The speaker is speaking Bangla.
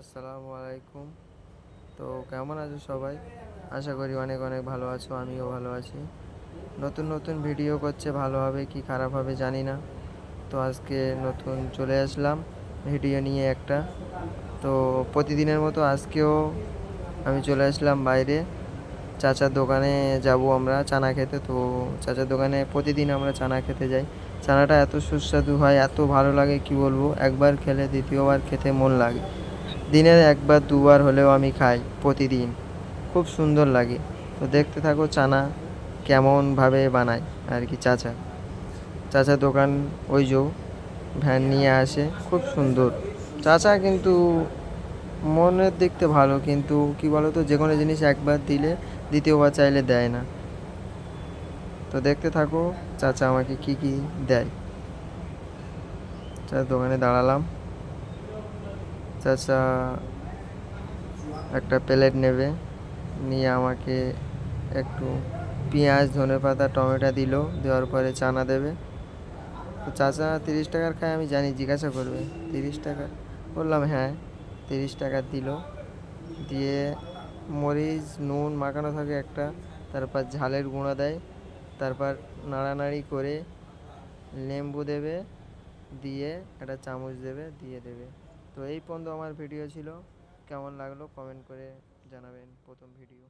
আসসালামু আলাইকুম। তো কেমন আছো সবাই? আশা করি অনেক অনেক ভালো আছো, আমিও ভালো আছি। নতুন নতুন ভিডিও করছে, ভালো হবে কি খারাপ হবে জানি না। তো আজকে নতুন চলে আসলাম, ভিডিও নিয়ে একটা। তো প্রতিদিনের মতো আজকেও আমি চলে আসলাম বাইরে। চাচার দোকানে যাব আমরা চানা খেতে। তো চাচার দোকানে প্রতিদিন আমরা চানা খেতে যাই। চানাটা এত সুস্বাদু হয়, এত ভালো লাগে, কি বলব? একবার খেলে দ্বিতীয়বার খেতে মন লাগে। দিনে একবার দুবার হলেও আমি খাই প্রতিদিন। খুব সুন্দর লাগে। তো দেখতে থাকো চানা কেমনভাবে বানায়। আর কি চাচা? চাচা দোকান ওই যো ভ্যান নিয়ে আসে, খুব সুন্দর। চাচা কিন্তু মনের দেখতে ভালো, কিন্তু কি বলো তো যে কোনো জিনিস একবার দিলে, দ্বিতীয়বার চাইলে দেয় না। তো দেখতে থাকো, চাচা আমাকে কি কি দেয়। চাচার দোকানে দাঁড়ালাম। চাচা একটা প্লেট নেবে। নিয়ে আমাকে একটু পেঁয়াজ, ধনেপাতা, টমেটো দিল। দেওয়ার পরে চানা দেবে। তো চাচা তিরিশ টাকার খায়, আমি জানি, জিজ্ঞাসা করবে। তিরিশ টাকা? বললাম হ্যাঁ। তিরিশ টাকা দিল। দিয়ে মরিচ, নুন, মাখানো থাকে একটা। তারপর ঝালের গুঁড়া দেয়। তারপর নাড়ানাড়ি করে লেম্বু দেবে। দিয়ে একটা চামচ দেবে, দিয়ে দেবে। তো এই পর্যন্ত আমার ভিডিও ছিল। কেমন লাগল? কমেন্ট করে জানাবেন প্রথম ভিডিও